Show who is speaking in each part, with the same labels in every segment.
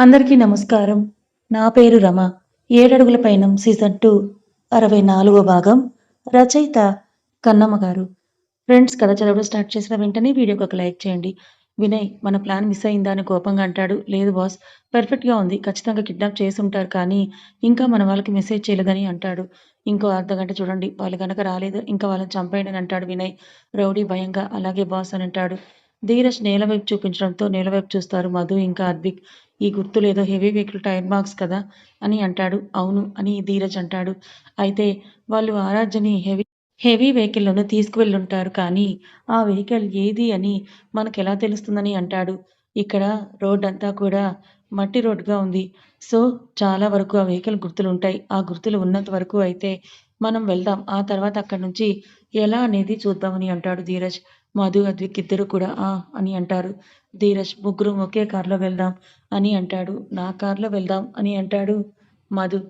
Speaker 1: అందరికీ నమస్కారం. నా పేరు రమ. ఏడడుగుల పైన సీజన్ టూ అరవై నాలుగో భాగం. రచయిత కన్నమ్మ గారు. ఫ్రెండ్స్ కథ చదవడం స్టార్ట్ చేసిన వెంటనే వీడియోకి ఒక లైక్ చేయండి. వినయ్ మన ప్లాన్ మిస్ అయిందా అని కోపంగా అంటాడు. లేదు బాస్ పర్ఫెక్ట్గా ఉంది. ఖచ్చితంగా కిడ్నాప్ చేసి ఉంటారు కానీ ఇంకా మన వాళ్ళకి మెసేజ్ చేయలేదని అంటాడు. ఇంకో అర్ధ గంట చూడండి. వాళ్ళు కనుక రాలేదు ఇంకా వాళ్ళని చంపేయండి అని అంటాడు వినయ్. రౌడీ భయంగా అలాగే బాస్ అని అంటాడు. ధీరజ్ నేల వైపు చూపించడంతో నేల వైపు చూస్తారు మధు ఇంకా అద్విక్ ఈ గుర్తులు ఏదో హెవీ వెహికల్ టైర్ మార్క్స్ కదా అని అంటాడు. అవును అని ధీరజ్ అంటాడు. అయితే వాళ్ళు ఆరాధ్యని హెవీ హెవీ వెహికల్లోనూ తీసుకువెళ్ళుంటారు కానీ ఆ వెహికల్ ఏది అని మనకు ఎలా తెలుస్తుందని అంటాడు. ఇక్కడ రోడ్ అంతా కూడా మట్టి రోడ్డుగా ఉంది. సో చాలా వరకు ఆ వెహికల్ గుర్తులు ఉంటాయి ఆ గుర్తులు ఉన్నంత వరకు అయితే మనం వెళ్దాం. ఆ తర్వాత అక్కడి నుంచి ఎలా అనేది చూద్దామని అంటాడు ధీరజ్. మధు అద్విక్ ఇద్దరు కూడా ఆ అని అంటారు. ధీరజ్ ముగ్గురు ఒకే కారులో వెళ్దాం అని అంటాడు. నా కార్లో వెళ్దాం అని అంటాడు మధు.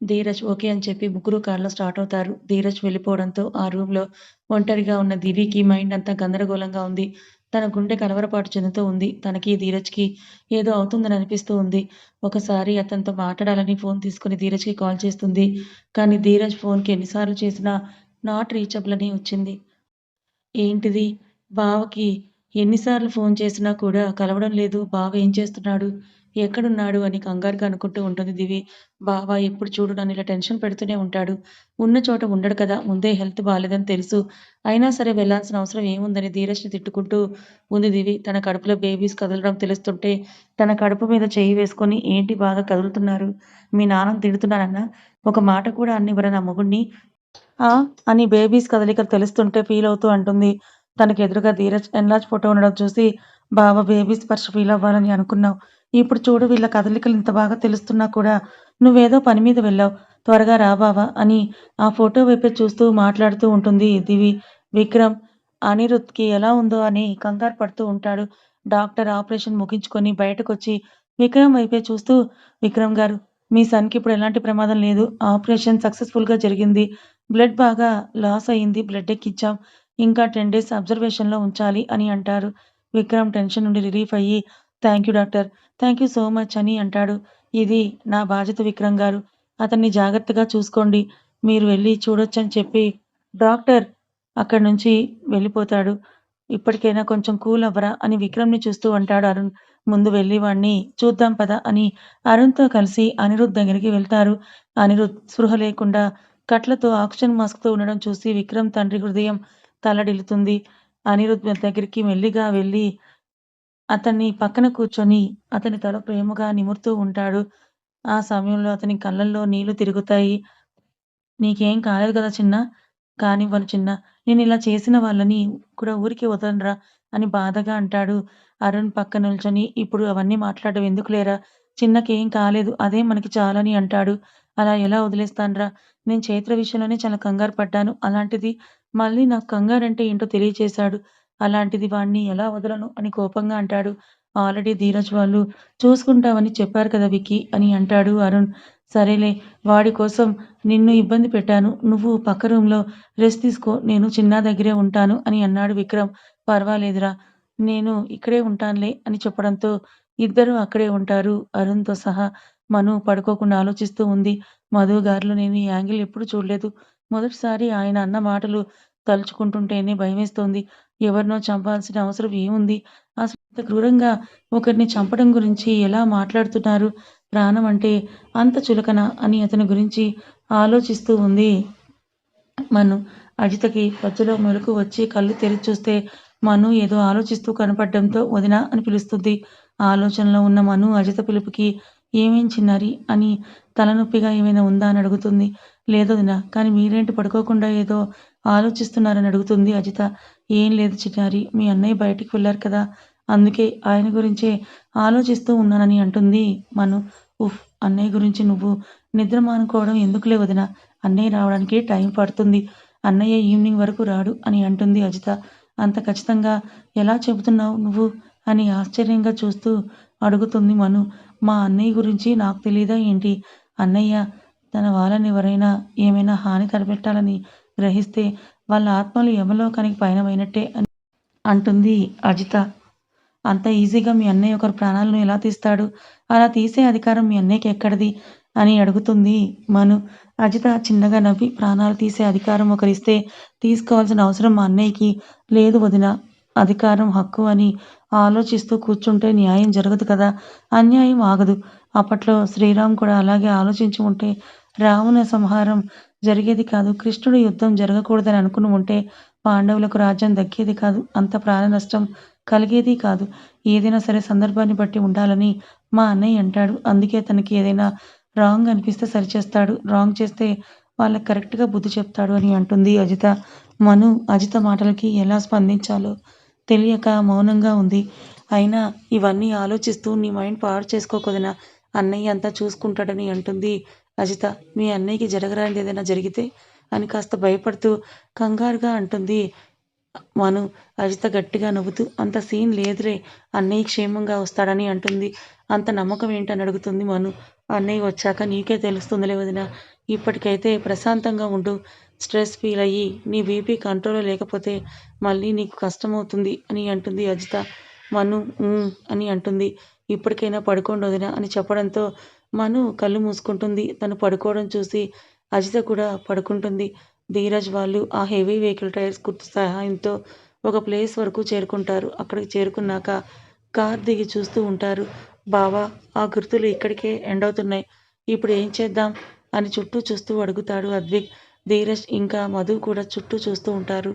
Speaker 1: ధీరజ్ ఓకే అని చెప్పి ముగ్గురు కార్లో స్టార్ట్ అవుతారు. ధీరజ్ వెళ్ళిపోవడంతో ఆ రూమ్లో ఒంటరిగా ఉన్న దివికి మైండ్ అంతా గందరగోళంగా ఉంది. తన గుండె కలవరపాటు చెందుతూ ఉంది. తనకి ధీరజ్కి ఏదో అవుతుందని అనిపిస్తూ ఉంది. ఒకసారి అతనితో మాట్లాడాలని ఫోన్ తీసుకుని ధీరజ్కి కాల్ చేస్తుంది. కానీ ధీరజ్ ఫోన్కి ఎన్నిసార్లు చేసినా నాట్ రీచబుల్ అని వచ్చింది. ఏంటిది? బావకి ఎన్నిసార్లు ఫోన్ చేసినా కూడా కలవడం లేదు. బావ ఏం చేస్తున్నాడు? ఎక్కడున్నాడు? అని కంగారుగా అనుకుంటూ ఉంటుంది దివి. బావ ఎప్పుడు చూడు నన్ను ఇలా టెన్షన్ పెడుతూనే ఉంటాడు. ఉన్న చోట ఉండడు కదా. ముందే హెల్త్ బాగాలేదని తెలుసు. అయినా సరే వెళ్ళాల్సిన అవసరం ఏముందని ధీరజ్ని తిట్టుకుంటూ ఉంది దివి. తన కడుపులో బేబీస్ కదలడం తెలుస్తుంటే తన కడుపు మీద చేయి వేసుకొని ఏంటి బాగా కదులుతున్నారు? మీ నాన్న తిడుతున్నానన్నా ఒక మాట కూడా అన్నివ్వరా నా మొగుడిని ఆ? అని బేబీస్ కదలికలు తెలుస్తుంటే ఫీల్ అవుతూ అంటుంది. తనకు ఎదురుగా ధీరజ్ ఎన్లాజ్ ఫోటో ఉండడం చూసి బావ బేబీ స్పర్శ ఫీల్ అవ్వాలని అనుకున్నావు. ఇప్పుడు చూడు వీళ్ళ కదలికలు ఇంత బాగా తెలుస్తున్నా కూడా నువ్వేదో పని మీద వెళ్ళావు. త్వరగా రా బావా అని ఆ ఫోటో వైపే చూస్తూ మాట్లాడుతూ ఉంటుంది దివి. విక్రమ్ అనిరుద్ధ్కి ఎలా ఉందో అని కంగారు పడుతూ ఉంటాడు. డాక్టర్ ఆపరేషన్ ముగించుకొని బయటకు వచ్చి విక్రమ్ వైపే చూస్తూ విక్రమ్ గారు మీ సన్కి ఇప్పుడు ఎలాంటి ప్రమాదం లేదు. ఆపరేషన్ సక్సెస్ఫుల్గా జరిగింది. బ్లడ్ బాగా లాస్ అయ్యింది బ్లడ్ ఎక్కించాం ఇంకా టెన్ డేస్ అబ్జర్వేషన్లో ఉంచాలి అని అంటారు. విక్రమ్ టెన్షన్ నుండి రిలీఫ్ అయ్యి thank you doctor thank you so much అని అంటాడు. ఇది నా బాధ్యత విక్రమ్ గారు. అతన్ని జాగ్రత్తగా చూసుకోండి. మీరు వెళ్ళి చూడొచ్చని చెప్పి డాక్టర్ అక్కడి నుంచి వెళ్ళిపోతాడు. ఇప్పటికైనా కొంచెం కూల్ అవ్వరా అని విక్రమ్ని చూస్తూ అంటాడు అరుణ్. ముందు వెళ్ళి వాణ్ణి చూద్దాం పద అని అరుణ్తో కలిసి అనిరుద్ దగ్గరికి వెళ్తారు. అనిరుద్ స్పృహ లేకుండా కట్లతో ఆక్సిజన్ మాస్క్తో ఉండడం చూసి విక్రమ్ తండ్రి హృదయం తల్లడిల్లుతుంది. అనిరుద్ దగ్గరికి మెల్లిగా వెళ్ళి అతన్ని పక్కన కూర్చొని అతని తల ప్రేమగా నిమురుతూ ఉంటాడు. ఆ సమయంలో అతని కళ్ళల్లో నీళ్ళు తిరుగుతాయి. నీకేం కాలేదు కదా చిన్న? కానివ్వను చిన్న. నేను ఇలా చేసిన వాళ్ళని కూడా ఊరికి వదలరా అని బాధగా అంటాడు. అరుణ్ పక్క నిల్చొని ఇప్పుడు అవన్నీ మాట్లాడడం ఎందుకు లేరా? చిన్నకేం కాలేదు. అదే మనకి చాలని అంటాడు. అలా ఎలా వదిలేస్తాన్రా? నేను చైత్ర విషయంలోనే చాలా కంగారు పడ్డాను. అలాంటిది మళ్ళీ నాకు కంగారంటే ఏంటో తెలియచేశాడు. అలాంటిది వాణ్ణి ఎలా వదలను అని కోపంగా అంటాడు. ఆల్రెడీ ధీరజ్ వాళ్ళు చూసుకుంటామని చెప్పారు కదా వికి అని అంటాడు అరుణ్. సరేలే వాడి కోసం నిన్ను ఇబ్బంది పెట్టాను. నువ్వు పక్క రూమ్లో రెస్ట్ తీసుకో. నేను చిన్న దగ్గరే ఉంటాను అని అన్నాడు విక్రమ్. పర్వాలేదురా నేను ఇక్కడే ఉంటానులే అని చెప్పడంతో ఇద్దరు అక్కడే ఉంటారు. అరుణ్తో సహా మను పడుకోకుండా ఆలోచిస్తూ ఉంది. మధు గారిలో నేను ఈ యాంగిల్ ఎప్పుడు చూడలేదు. మొదటిసారి ఆయన అన్న మాటలు తలుచుకుంటుంటేనే భయమేస్తోంది. ఎవరినో చంపాల్సిన అవసరం ఏముంది? అసలు ఇంత క్రూరంగా ఒకరిని చంపడం గురించి ఎలా మాట్లాడుతున్నారు? ప్రాణం అంటే అంత చులకన అని అతని గురించి ఆలోచిస్తూ ఉంది మను. అజితకి మధ్యలో మెలకు వచ్చి కళ్ళు తెరిచి చూస్తే మను ఏదో ఆలోచిస్తూ కనపడడంతో వదిన అని పిలుస్తుంది. ఆలోచనలో ఉన్న మను అజిత పిలుపుకి ఏమేం చిన్నారి అని తలనొప్పిగా ఏమైనా ఉందా అని అడుగుతుంది. లేదు దినా కానీ మీరేంటి పడుకోకుండా ఏదో ఆలోచిస్తున్నారని అడుగుతుంది అజిత. ఏం లేదు చిన్నారి మీ అన్నయ్య బయటికి వెళ్ళారు కదా అందుకే ఆయన గురించే ఆలోచిస్తూ ఉన్నానని అంటుంది మను. ఉఫ్ అన్నయ్య గురించి నువ్వు నిద్ర మానుకోవడం ఎందుకులే వదిన అన్నయ్య రావడానికి టైం పడుతుంది. అన్నయ్య ఈవినింగ్ వరకు రాడు అని అంటుంది అజిత. అంత ఖచ్చితంగా ఎలా చెబుతున్నావు నువ్వు? అని ఆశ్చర్యంగా చూస్తూ అడుగుతుంది మను. మా అన్నయ్య గురించి నాకు తెలియదా ఏంటి? అన్నయ్య తన వాళ్ళని ఎవరైనా ఏమైనా హాని తలపెట్టాలని గ్రహిస్తే వాళ్ళ ఆత్మలు యమలోకానికి పయనమైనట్టే అని అంటుంది అజిత. అంత ఈజీగా మీ అన్నయ్య ఒకరి ప్రాణాలను ఎలా తీస్తాడు? అలా తీసే అధికారం మీ అన్నయ్యకి ఎక్కడిది? అని అడుగుతుంది మను. అజిత చిన్నగా నవ్వి ప్రాణాలు తీసే అధికారం ఒకరిస్తే తీసుకోవాల్సిన అవసరం మా అన్నయ్యకి లేదు వదిన. అధికారం హక్కు అని ఆలోచిస్తూ కూర్చుంటే న్యాయం జరగదు కదా? అన్యాయం ఆగదు. అప్పట్లో శ్రీరామ్ కూడా అలాగే ఆలోచించి ఉంటే రావణ సంహారం జరిగేది కాదు. కృష్ణుడు యుద్ధం జరగకూడదని అనుకుని ఉంటే పాండవులకు రాజ్యం దక్కేది కాదు. అంత ప్రాణ నష్టం కలిగేది కాదు. ఏదైనా సరే సందర్భాన్ని బట్టి ఉండాలని మా అన్నయ్య అంటాడు. అందుకే తనకి ఏదైనా రాంగ్ అనిపిస్తే సరిచేస్తాడు. రాంగ్ చేస్తే వాళ్ళకి కరెక్ట్గా బుద్ధి చెప్తాడు అని అంటుంది అజిత. మను అజిత మాటలకి ఎలా స్పందించాలో తెలియక మౌనంగా ఉంది. అయినా ఇవన్నీ ఆలోచిస్తూ నీ మైండ్ పాడు చేసుకోకదనా అన్నయ్య అంతా చూసుకుంటాడని అంటుంది. అజిత మీ అన్నయ్యకి జరగరానిది ఏదైనా జరిగితే? అని కాస్త భయపడుతూ కంగారుగా అంటుంది. మను అజిత గట్టిగా నవ్వుతూ అంత సీన్ లేదురే అన్నయ్య క్షేమంగా వస్తాడని అంటుంది. అంత నమ్మకం ఏంటని అడుగుతుంది మను. అన్నయ్య వచ్చాక నీకే తెలుస్తుందిలే వదిన. ఇప్పటికైతే ప్రశాంతంగా ఉండు. స్ట్రెస్ ఫీల్ అయ్యి నీ బీపీ కంట్రోల్లో లేకపోతే మళ్ళీ నీకు కష్టమవుతుంది అని అంటుంది అజిత. మను అని అంటుంది. ఇప్పటికైనా పడుకోండి వదిన అని చెప్పడంతో మను కళ్ళు మూసుకుంటుంది. తను పడుకోవడం చూసి అజిత కూడా పడుకుంటుంది. ధీరజ్ వాళ్ళు ఆ హెవీ వెహికల్ టైర్స్ గుర్తు సహాయంతో ఒక ప్లేస్ వరకు చేరుకుంటారు. అక్కడికి చేరుకున్నాక కార్ దిగి చూస్తూ ఉంటారు. బావా ఆ గుర్తులు ఇక్కడికే ఎండ్ అవుతున్నాయి. ఇప్పుడు ఏం చేద్దాం? అని చుట్టూ చూస్తూ అడుగుతాడు అద్విక్. ధీరజ్ ఇంకా మధు కూడా చుట్టూ చూస్తూ ఉంటారు.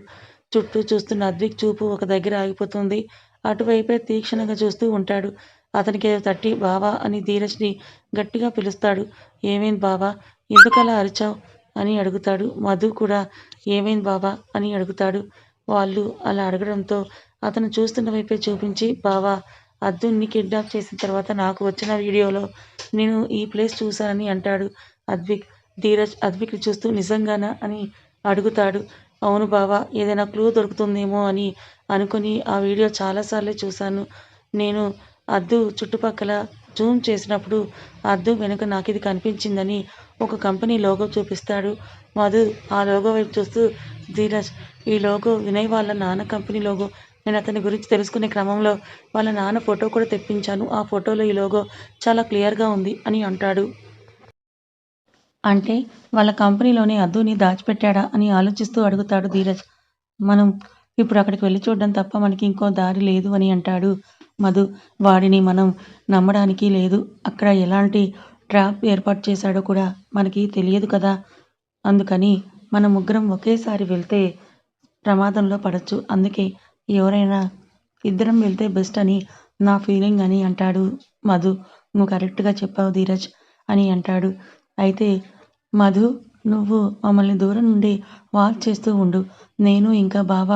Speaker 1: చుట్టూ చూస్తున్న అద్విక్ చూపు ఒక దగ్గర ఆగిపోతుంది. అటువైపే తీక్షణంగా చూస్తూ ఉంటాడు. అతనికి ఏదో తట్టి బావా అని ధీరజ్ని గట్టిగా పిలుస్తాడు. ఏమైంది బావా? ఎందుకలా అరిచావు? అని అడుగుతాడు. మధు కూడా ఏమైంది బావా? అని అడుగుతాడు. వాళ్ళు అలా అడగడంతో అతను చూస్తున్న వైపే చూపించి బావా అద్దున్ని కిడ్నాప్ చేసిన తర్వాత నాకు వచ్చిన వీడియోలో నేను ఈ ప్లేస్ చూశానని అంటాడు అద్విక్. ధీరజ్ అద్విక్ని చూస్తూ నిజంగానా అని అడుగుతాడు. అవును బావా ఏదైనా క్లూ దొరుకుతుందేమో అని అనుకుని ఆ వీడియో చాలాసార్లే చూశాను. నేను అద్దు చుట్టుపక్కల జూమ్ చేసినప్పుడు అద్దు వెనుక నాకు ఇది కనిపించిందని ఒక కంపెనీ లోగో చూపిస్తాడు. మధు ఆ లోగో వైపు చూస్తూ ధీరజ్ ఈ లోగో వినయ్ వాళ్ళ నాన్న కంపెనీ లోగో. నేను అతని గురించి తెలుసుకునే క్రమంలో వాళ్ళ నాన్న ఫోటో కూడా తెప్పించాను. ఆ ఫోటోలో ఈ లోగో చాలా క్లియర్గా ఉంది అని అంటాడు. అంటే వాళ్ళ కంపెనీలోనే అద్దుని దాచిపెట్టాడా అని ఆలోచిస్తూ అడుగుతాడు ధీరజ్. మనం ఇప్పుడు అక్కడికి వెళ్ళి చూడడం తప్ప మనకి ఇంకో దారి లేదు అని అంటాడు మధు. వాడిని మనం నమ్మడానికి లేదు. అక్కడ ఎలాంటి ట్రాప్ ఏర్పాటు చేశాడో కూడా మనకి తెలియదు కదా. అందుకని మన ముగ్గురం ఒకేసారి వెళ్తే ప్రమాదంలో పడచ్చు. అందుకే ఎవరైనా ఇద్దరం వెళ్తే బెస్ట్ అని నా ఫీలింగ్ అని అంటాడు మధు. నువ్వు కరెక్ట్గా చెప్పావు ధీరజ్ అని అంటాడు. అయితే మధు నువ్వు మమ్మల్ని దూరం నుండి వాక్ చేస్తూ ఉండు. నేను ఇంకా బావ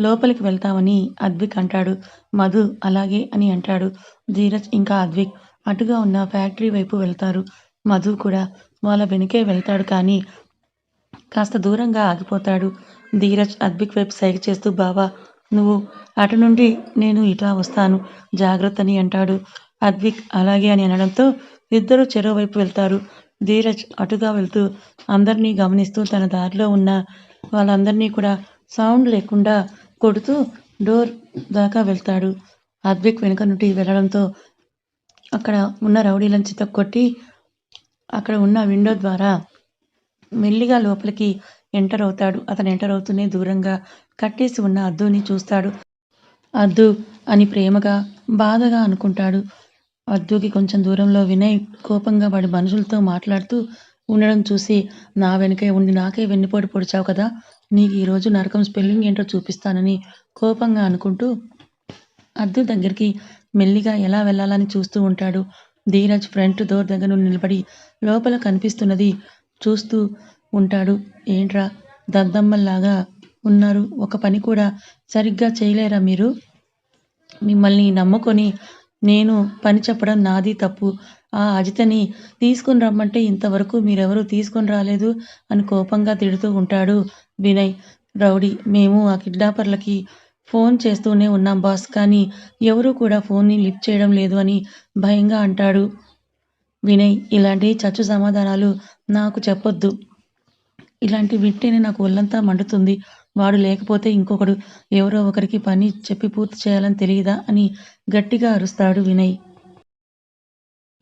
Speaker 1: లోపలికి వెళ్తామని అద్విక్ అంటాడు. మధు అలాగే అని అంటాడు. ధీరజ్ ఇంకా అద్విక్ అటుగా ఉన్న ఫ్యాక్టరీ వైపు వెళ్తారు. మధు కూడా వాళ్ళ వెనుకే వెళ్తాడు కానీ కాస్త దూరంగా ఆగిపోతాడు. ధీరజ్ అద్విక్ వైపు సైగ చేస్తూ బావా నువ్వు అటు నుండి నేను ఇటా వస్తాను. జాగ్రత్త అని అంటాడు అద్విక్ అలాగే అని అనడంతో ఇద్దరు చెరోవైపు వెళ్తారు. ధీరజ్ అటుగా వెళ్తూ అందరినీ గమనిస్తూ తన దారిలో ఉన్న వాళ్ళందరినీ కూడా సౌండ్ లేకుండా కొడుతూ డోర్ దాకా వెళ్తాడు. అద్విక్ వెనుక నుండి వెళ్ళడంతో అక్కడ ఉన్న రౌడీలను చితక్కొట్టి అక్కడ ఉన్న విండో ద్వారా మెల్లిగా లోపలికి ఎంటర్ అవుతాడు. అతను ఎంటర్ అవుతూనే దూరంగా కట్టేసి ఉన్న అద్దుని చూస్తాడు. అద్దు అని ప్రేమగా బాధగా అనుకుంటాడు. అద్దుకి కొంచెం దూరంలో వినయ్ కోపంగా వాడి మనుషులతో మాట్లాడుతూ ఉండడం చూసి నా వెనకే ఉండి నాకే వెన్నుపోటు పొడిచావు కదా నీకు ఈరోజు నరకం స్పెల్లింగ్ ఏంటో చూపిస్తానని కోపంగా అనుకుంటూ అద్దు దగ్గరికి మెల్లిగా ఎలా వెళ్ళాలని చూస్తూ ఉంటాడు. ధీరజ్ ఫ్రంట్ డోర్ దగ్గర నుండి నిలబడి లోపల కనిపిస్తున్నది చూస్తూ ఉంటాడు. ఏంట్రా దద్దమ్మల్లాగా ఉన్నారు ఒక పని కూడా సరిగ్గా చేయలేరా మీరు? మిమ్మల్ని నమ్ముకొని నేను పని చెప్పడం నాది తప్పు. ఆ అజితని తీసుకుని రమ్మంటే ఇంతవరకు మీరెవరూ తీసుకొని రాలేదు అని కోపంగా తిడుతూ ఉంటాడు వినయ్. రౌడీ మేము ఆ కిడ్నాపర్లకి ఫోన్ చేస్తూనే ఉన్నాం బాస్ కానీ ఎవరూ కూడా ఫోన్ని లిఫ్ట్ చేయడం లేదు అని భయంగా అంటాడు వినయ్. ఇలాంటి చచ్చు సమాధానాలు నాకు చెప్పొద్దు. ఇలాంటి వింటేనే నాకు ఒళ్ళంతా మండుతుంది. వాడు లేకపోతే ఇంకొకడు ఎవరో ఒకరికి పని చెప్పి పూర్తి చేయాలని తెలియదా అని గట్టిగా అరుస్తాడు వినయ్.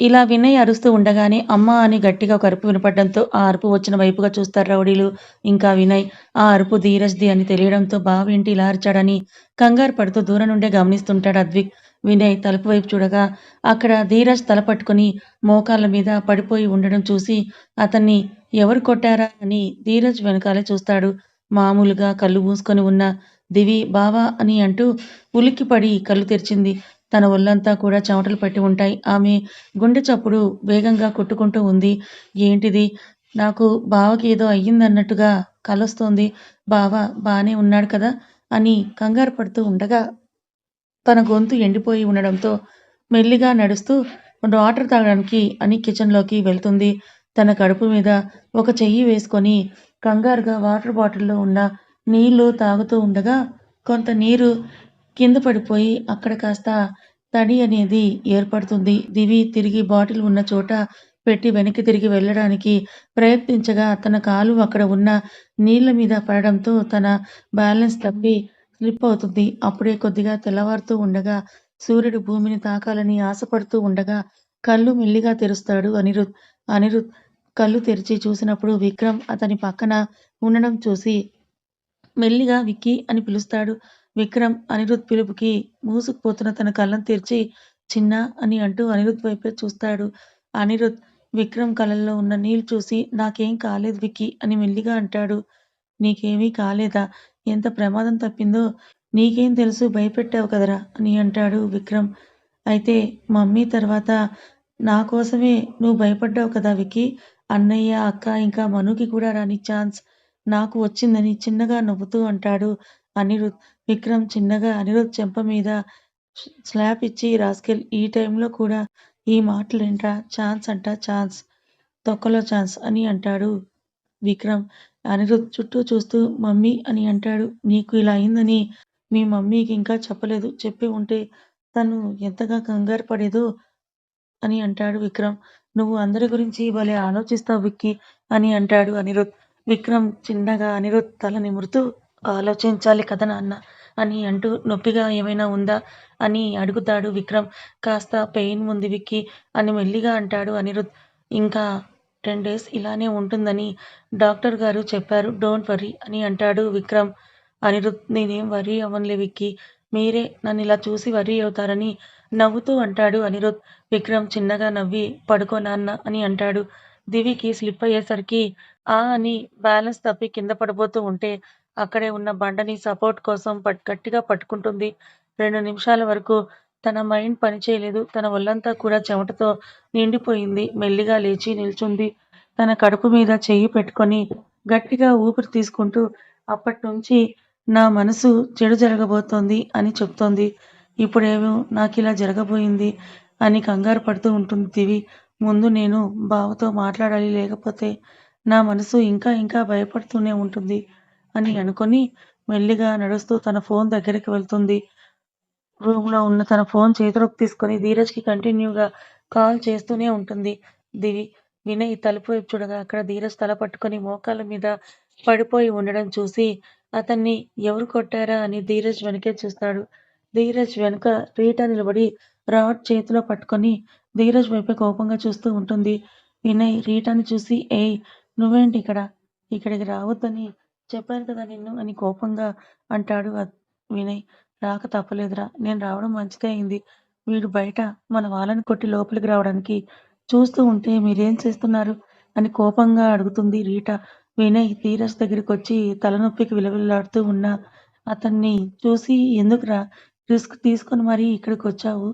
Speaker 1: ఇలా వినయ్ అరుస్తూ ఉండగానే అమ్మ అని గట్టిగా ఒక అరుపు వినపడడంతో ఆ అరుపు వచ్చిన వైపుగా చూస్తారు రౌడీలు. ఇంకా వినయ్ ఆ అరుపు ధీరజ్ది అని తెలియడంతో బావేంటి ఇలా అరిచాడని కంగారు పడుతూ దూరం నుండే గమనిస్తుంటాడు అద్విక్. వినయ్ తలుపు వైపు చూడగా అక్కడ ధీరజ్ తల పట్టుకుని మోకాళ్ళ మీద పడిపోయి ఉండడం చూసి అతన్ని ఎవరు కొట్టారా అని ధీరజ్ వెనకాలే చూస్తాడు. మామూలుగా కళ్ళు మూసుకొని ఉన్న దివి బావా అని అంటూ ఉలిక్కిపడి కళ్ళు తెరిచింది. తన ఒళ్ళంతా కూడా చెమటలు పట్టి ఉంటాయి. ఆమె గుండె చప్పుడు వేగంగా కొట్టుకుంటూ ఉంది. ఏంటిది? నాకు బావకి ఏదో అయ్యిందన్నట్టుగా కలొస్తోంది. బావ బానే ఉన్నాడు కదా అని కంగారు పడుతూ ఉండగా తన గొంతు ఎండిపోయి ఉండడంతో మెల్లిగా నడుస్తూ వాటర్ తాగడానికి అని కిచెన్లోకి వెళ్తుంది. తన కడుపు మీద ఒక చెయ్యి వేసుకొని కంగారుగా వాటర్ బాటిల్లో ఉన్న నీళ్ళు తాగుతూ ఉండగా కొంత నీరు కింద పడిపోయి అక్కడ కాస్త తడి అనేది ఏర్పడుతుంది. దివి తిరిగి బాటిల్ ఉన్న చోట పెట్టి వెనక్కి తిరిగి వెళ్ళడానికి ప్రయత్నించగా తన కాలు అక్కడ ఉన్న నీళ్ళ మీద పడడంతో తన బ్యాలెన్స్ తప్పి స్లిప్ అవుతుంది. అప్పుడే కొద్దిగా తెల్లవారుతూ ఉండగా సూర్యుడు భూమిని తాకాలని ఆశపడుతూ ఉండగా కళ్ళు మెల్లిగా తెరుస్తాడు. అనిరుద్ అనిరుద్ కళ్ళు తెరిచి చూసినప్పుడు విక్రమ్ అతని పక్కన ఉండడం చూసి మెల్లిగా విక్కీ అని పిలుస్తాడు. విక్రమ్ అనిరుద్ పిలుపుకి మూసుకుపోతున్న తన కళ్ళను తెరిచి చిన్న అని అంటూ అనిరుద్ వైపే చూస్తాడు. అనిరుద్ విక్రమ్ కళ్ళల్లో ఉన్న నీళ్ళు చూసి నాకేం కాలేదు విక్కీ అని మెల్లిగా అంటాడు. నీకేమీ కాలేదా? ఎంత ప్రమాదం తప్పిందో నీకేం తెలుసు? భయపెట్టావు కదరా అని అంటాడు విక్రమ్. అయితే మమ్మీ తర్వాత నా కోసమే నువ్వు భయపడ్డావు కదా విక్కీ? అన్నయ్య అక్క ఇంకా మనుకి కూడా రాని ఛాన్స్ నాకు వచ్చిందని చిన్నగా నవ్వుతూ అంటాడు అనిరుద్. విక్రమ్ చిన్నగా అనిరుద్ చెంప మీద స్లాప్ ఇచ్చి రాస్కెల్ ఈ టైంలో కూడా ఈ మాటలేంట్రా? ఛాన్స్ అంట ఛాన్స్ తొక్కలో ఛాన్స్ అని అంటాడు విక్రమ్. అనిరుద్ చుట్టూ చూస్తూ మమ్మీ అని అంటాడు. నీకు ఇలా అయిందని మీ మమ్మీకి ఇంకా చెప్పలేదు. చెప్పి ఉంటే తను ఎంతగా కంగారు పడేదో అని అంటాడు విక్రమ్. నువ్వు అందరి గురించి భలే ఆలోచిస్తావు విక్కీ అని అంటాడు అనిరుద్. విక్రమ్ చిన్నగా అనిరుద్ తల నిమురుతూ ఆలోచించాలి కదా నాన్న అని అంటూ నొప్పిగా ఏమైనా ఉందా అని అడుగుతాడు విక్రమ్. కాస్త పెయిన్ ఉంది విక్కి అని మెల్లిగా అంటాడు అనిరుద్. ఇంకా టెన్ డేస్ ఇలానే ఉంటుందని డాక్టర్ గారు చెప్పారు డోంట్ వర్రీ అని అంటాడు విక్రమ్. అనిరుద్ నేనేం వర్రీ అవ్వనులే విక్కి. మీరే నన్ను ఇలా చూసి వర్రీ అవుతారని నవ్వుతూ అంటాడు అనిరుద్. విక్రమ్ చిన్నగా నవ్వి పడుకో నాన్న అని అంటాడు. దివికి స్లిప్ అయ్యేసరికి ఆ అని బ్యాలెన్స్ తప్పి కింద పడిపోతూ ఉంటే అక్కడే ఉన్న బండని సపోర్ట్ కోసం పట్ గట్టిగా పట్టుకుంటుంది. రెండు నిమిషాల వరకు తన మైండ్ పనిచేయలేదు తన ఒళ్ళంతా కూడా చెమటతో నిండిపోయింది. మెల్లిగా లేచి నిల్చుంది. తన కడుపు మీద చెయ్యి పెట్టుకొని గట్టిగా ఊపిరి తీసుకుంటూ అప్పటి నుంచి నా మనసు చెడు జరగబోతోంది అని చెప్తోంది. ఇప్పుడేమో నాకు ఇలా జరగబోయింది అని కంగారు పడుతూ ఉంటుంది దివి ముందు నేను బావతో మాట్లాడాలి లేకపోతే నా మనసు ఇంకా ఇంకా భయపడుతూనే ఉంటుంది అని అనుకొని మెల్లిగా నడుస్తూ తన ఫోన్ దగ్గరికి వెళ్తుంది. రూమ్లో ఉన్న తన ఫోన్ చేతిలోకి తీసుకొని ధీరజ్కి కంటిన్యూగా కాల్ చేస్తూనే ఉంటుంది. దివి వినయ్ తలుపు వైపు చూడగా అక్కడ ధీరజ్ తల పట్టుకొని మోకాల మీద పడిపోయి ఉండడం చూసి అతన్ని ఎవరు కొట్టారా? అని ధీరజ్ వెనకే చూస్తాడు. ధీరజ్ వెనుక రీటా నిలబడి రాడ్ చేతిలో పట్టుకొని ధీరజ్ వైపే కోపంగా చూస్తూ ఉంటుంది. వినయ్ రీటాని చూసి ఏయ్ నువ్వేంటి ఇక్కడ? ఇక్కడికి రావద్దని చెప్పాను కదా నిన్ను అని కోపంగా అంటాడు వినయ్. రాక తప్పలేదురా నేను రావడం మంచిదే అయింది. వీడు బయట మన వాళ్ళని కొట్టి లోపలికి రావడానికి చూస్తూ ఉంటే మీరేం చేస్తున్నారు అని కోపంగా అడుగుతుంది రీటా. వినయ్ ధీరజ్ దగ్గరికి వచ్చి తలనొప్పికి విలవిల్లాడుతూ ఉన్న అతన్ని చూసి ఎందుకురా? రిస్క్ తీసుకొని మరీ ఇక్కడికి వచ్చావు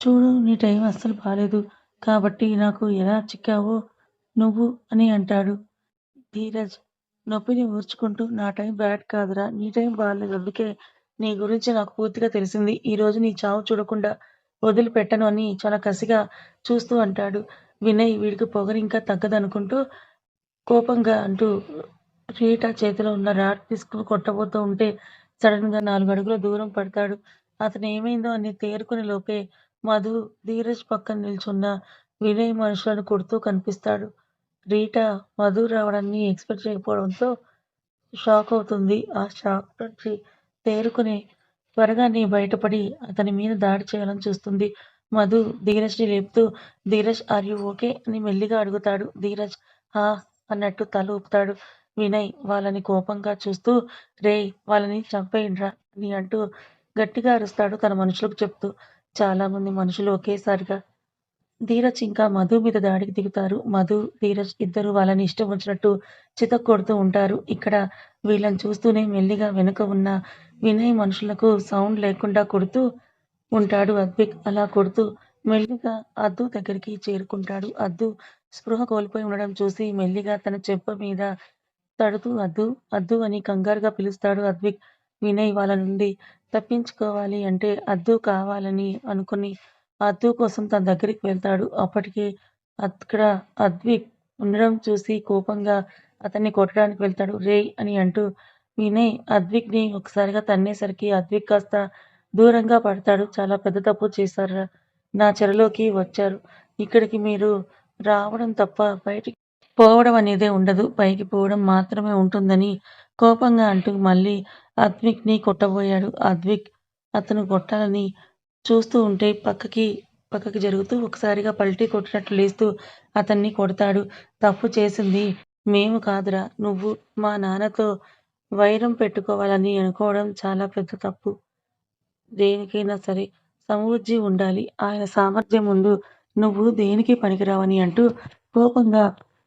Speaker 1: చూడు నీ టైం అస్సలు బాలేదు. కాబట్టి నాకు ఎలా చిక్కావో నువ్వు అని అంటాడు. ధీరజ్ నొప్పిని ఊర్చుకుంటూ నా టైం బ్యాడ్ కాదురా నీ టైం బాగాలేదు అందుకే నీ గురించి నాకు పూర్తిగా తెలిసింది. ఈరోజు నీ చావు చూడకుండా వదిలిపెట్టను అని చాలా కసిగా చూస్తూ అంటాడు. వినయ్ వీడికి పొగరు ఇంకా తగ్గదనుకుంటూ కోపంగా అంటూ రీటా చేతిలో ఉన్న రాట్ తీసుకుని కొట్టబోతూ ఉంటే సడన్గా నాలుగు అడుగుల దూరం పడతాడు. అతను ఏమైందో అని తేరుకుని లోపే మధు ధీరజ్ పక్కన నిల్చున్న వినయ్ మనుషులను కొడుతూ కనిపిస్తాడు రీటా మధు రావడాన్ని ఎక్స్పెక్ట్ చేయకపోవడంతో షాక్ అవుతుంది. ఆ షాక్ నుంచి తేరుకుని త్వరగానే బయటపడి అతని మీద దాడి చేయాలని చూస్తుంది. మధు ధీరజ్‌ని లేపుతూ ధీరజ్ ఆర్ యూ ఓకే? అని మెల్లిగా అడుగుతాడు. ధీరజ్ హా అన్నట్టు తల ఊపుతాడు. వినయ్ వాళ్ళని కోపంగా చూస్తూ రే వాళ్ళని చంపేయండ్రా అని అంటూ గట్టిగా అరుస్తాడు తన మనుషులకు చెప్తూ. చాలామంది మనుషులు ఒకేసారిగా ధీరజ్ ఇంకా మధు మీద దాడికి దిగుతారు. మధు, ధీరజ్ ఇద్దరు వాళ్ళని ఇష్టం వచ్చినట్టు చితక్కొడుతూ ఉంటారు. ఇక్కడ వీళ్ళని చూస్తూనే మెల్లిగా వెనుక ఉన్న వినయ్ మనుషులకు సౌండ్ లేకుండా కొడుతూ ఉంటాడు అద్విక్. అలా కొడుతూ మెల్లిగా అద్దు దగ్గరికి చేరుకుంటాడు. అద్దు స్పృహ కోల్పోయి ఉండడం చూసి మెల్లిగా తన చెంప మీద తడుతూ అద్దు, అద్దు అని కంగారుగా పిలుస్తాడు అద్విక్. వినయ్ వాళ్ళ నుండి తప్పించుకోవాలి అంటే అద్దు కావాలని అనుకుని అద్దు కోసం తన దగ్గరికి వెళ్తాడు. అప్పటికే అక్కడ అద్విక్ ఉండడం చూసి కోపంగా అతన్ని కొట్టడానికి వెళ్తాడు. రేయ్! అని అంటూ వినయ్ అద్విక్‌ని ఒకసారిగా తన్నేసరికి అద్విక్ కాస్త దూరంగా పడతాడు. చాలా పెద్ద తప్పు చేశారురా! నా చెరలోకి వచ్చారు. ఇక్కడికి మీరు రావడం తప్ప బయటికి పోవడం అనేదే ఉండదు. పైకి పోవడం మాత్రమే ఉంటుందని కోపంగా అంటూ మళ్ళీ అద్విక్‌ని కొట్టబోయాడు. అద్విక్ అతను కొట్టాలని చూస్తూ ఉంటే పక్కకి పక్కకి జరుగుతూ ఒకసారిగా పల్టీ కొట్టినట్లు లేస్తూ అతన్ని కొడతాడు. తప్పు చేసింది మేము కాదురా! నువ్వు మా నాన్నతో వైరం పెట్టుకోవాలని అనుకోవడం చాలా పెద్ద తప్పు. దేనికైనా సరే సమవుజ్జీ ఉండాలి. ఆయన సామర్థ్యం ముందు నువ్వు దేనికి పనికిరావని అంటూ కోపంగా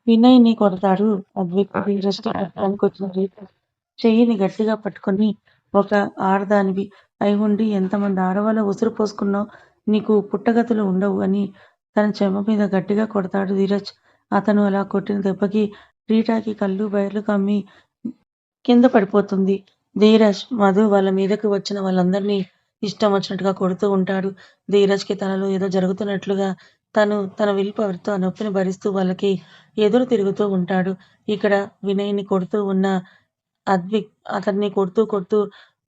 Speaker 1: వినయ్‌ని కొడతాడు అద్విక్. ధీరజ్‌ని చెయ్యిని గట్టిగా పట్టుకొని ఒక ఆడదానివి అయి ఉండి ఎంతమంది ఆడవాళ్ళ ఉసురు పోసుకున్నావు నీకు పుట్టగతులు ఉండవు అని తన చెమ మీద గట్టిగా కొడతాడు ధీరజ్. అతను అలా కొట్టిన దెబ్బకి రీటాకి కళ్ళు బయర్లు కమ్మి కింద పడిపోతుంది. ధీరజ్, మధు వాళ్ళ మీదకి వచ్చిన వాళ్ళందరినీ ఇష్టం వచ్చినట్టుగా కొడుతూ ఉంటాడు. ధీరజ్‌కి తనలో ఏదో జరుగుతున్నట్లుగా తను తన విల్ పవర్‌తో ఆ నొప్పిని భరిస్తూ వాళ్ళకి ఎదురు తిరుగుతూ ఉంటాడు. ఇక్కడ వినయ్‌ని కొడుతూ ఉన్న అద్విక్ అతన్ని కొడుతూ కొడుతూ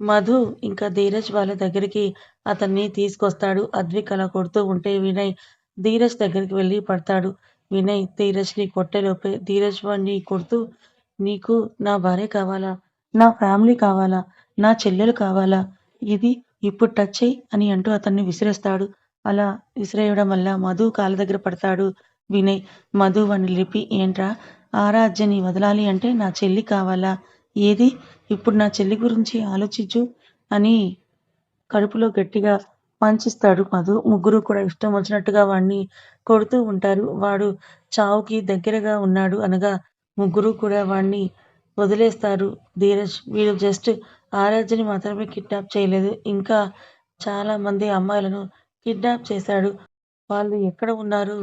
Speaker 1: మధు ఇంకా ధీరజ్ వాళ్ళ దగ్గరికి అతన్ని తీసుకొస్తాడు. అద్విక్ అలా కొడుతూ ఉంటే వినయ్ ధీరజ్ దగ్గరికి వెళ్ళి పడతాడు. వినయ్ ధీరజ్‌ని కొట్టేలోపే ధీరజ్ వాడిని కొడుతూ నీకు నా భార్య కావాలా? నా ఫ్యామిలీ కావాలా? నా చెల్లెలు కావాలా? ఇది ఇప్పుడు టచ్ అయ్యి అని అంటూ అతన్ని విసిరేస్తాడు. అలా విసిరేయడం వల్ల మధు కాళ్ళ దగ్గర పడతాడు వినయ్. మధు వాడిని లేపి ఏంట్రా ఆరాధ్యని వదలాలి అంటే నా చెల్లి కావాలా? ఏది? ఇప్పుడు నా చెల్లి గురించి ఆలోచించు అని కడుపులో గట్టిగా పంచిస్తాడు మధు. ముగ్గురు కూడా ఇష్టం వచ్చినట్టుగా వాడిని కొడుతూ ఉంటారు. వాడు చావుకి దగ్గరగా ఉన్నాడు అనగా ముగ్గురు కూడా వాడిని వదిలేస్తారు. ధీరజ్ వీడు జస్ట్ ఆరాధ్యని మాత్రమే కిడ్నాప్ చేయలేదు. ఇంకా చాలా మంది అమ్మాయిలను కిడ్నాప్ చేశాడు. వాళ్ళు ఎక్కడ ఉన్నారు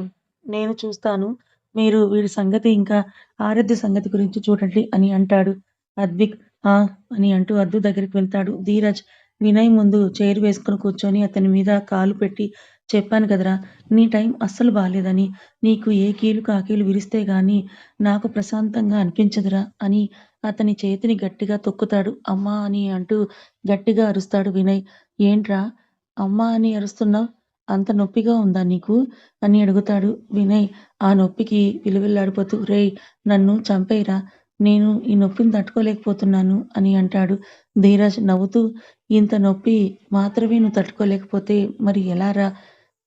Speaker 1: నేను చూస్తాను. మీరు వీడి సంగతి ఇంకా ఆరాధ్య సంగతి గురించి చూడండి అని అంటాడు. అద్విక్ ఆ! అని అంటూ అద్దు దగ్గరికి వెళ్తాడు. ధీరజ్ వినయ్ ముందు చైర్ వేసుకుని కూర్చొని అతని మీద కాలు పెట్టి చెప్పాను కదరా! నీ టైం అస్సలు బాలేదని. నీకు ఏ కీలు కాకీలు విరిస్తే గాని నాకు ప్రశాంతంగా అనిపించదురా అని అతని చేతిని గట్టిగా తొక్కుతాడు. అమ్మా అని అంటూ గట్టిగా అరుస్తాడు వినయ్. ఏంట్రా అమ్మా అని అరుస్తున్నావు అంత నొప్పిగా ఉందా నీకు? అని అడుగుతాడు వినయ్ ఆ నొప్పికి విలువిల్లాడిపోతూ రే నన్ను చంపెయ్యిరా! నేను ఈ నొప్పిని తట్టుకోలేకపోతున్నాను అని అంటాడు. ధీరజ్ నవ్వుతూ ఇంత నొప్పి మాత్రమే నువ్వు తట్టుకోలేకపోతే మరి ఎలారా?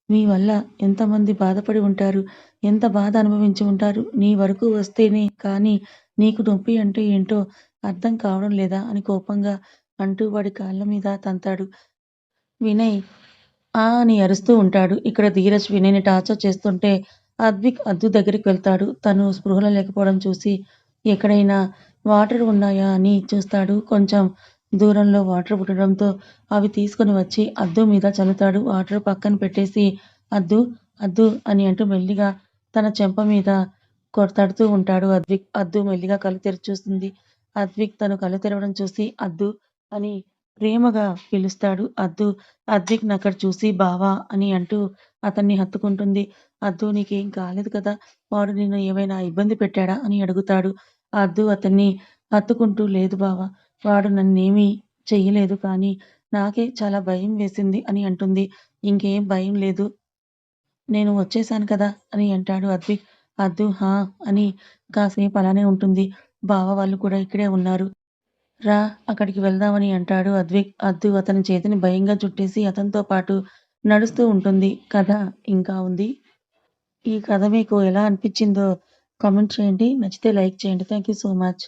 Speaker 1: మీ వల్ల ఎంతమంది బాధపడి ఉంటారు? ఎంత బాధ అనుభవించి ఉంటారు? నీ వరకు వస్తేనే కానీ నీకు నొప్పి అంటే ఏంటో అర్థం కావడం లేదా? అని కోపంగా అంటూ వాడి కాళ్ళ మీద తంతాడు. వినయ్ ఆ! అని అరుస్తూ ఉంటాడు. ఇక్కడ ధీరజ్ వినయ్‌ని టార్చర్ చేస్తుంటే అద్విక్ అద్దు దగ్గరికి వెళ్తాడు. తను స్పృహలో లేకపోవడం చూసి ఎక్కడైనా వాటర్ ఉన్నాయా అని చూస్తాడు. కొంచెం దూరంలో వాటర్ ఉండడంతో అవి తీసుకొని వచ్చి అద్దు మీద చల్లుతాడు. వాటర్ పక్కన పెట్టేసి అద్దు, అద్దు అని అంటూ మెల్లిగా తన చెంప మీద కొడతాడుతూ ఉంటాడు అద్విక్. అద్దు మెల్లిగా కళ్ళు తెరిచి చూస్తుంది. అద్విక్ తను కళ్ళు తెరవడం చూసి అద్దు అని ప్రేమగా పిలుస్తాడు. అద్దు అద్దెకి అక్కడ చూసి బావా అని అంటూ అతన్ని హత్తుకుంటుంది. అద్దు నీకేం కాలేదు కదా? వాడు నిన్ను ఏమైనా ఇబ్బంది పెట్టాడా? అని అడుగుతాడు. అద్దు అతన్ని హత్తుకుంటూ లేదు బావా! వాడు నన్నేమీ చెయ్యలేదు కానీ నాకే చాలా భయం వేసింది అని అంటుంది. ఇంకేం భయం లేదు. నేను వచ్చేసాను కదా! అని అంటాడు అద్విక్. అద్దు హా! అని కాసేపు అలానే ఉంటుంది. బావ వాళ్ళు కూడా ఇక్కడే ఉన్నారు. రా అక్కడికి వెళ్దామని అంటాడు అద్విక్. అద్దు అతని చేతిని భయంగా చుట్టేసి అతనితో పాటు నడుస్తూ ఉంటుంది. కథ ఇంకా ఉంది. ఈ కథ మీకు ఎలా అనిపించిందో కామెంట్ చేయండి. నచ్చితే లైక్ చేయండి. Thank you so much.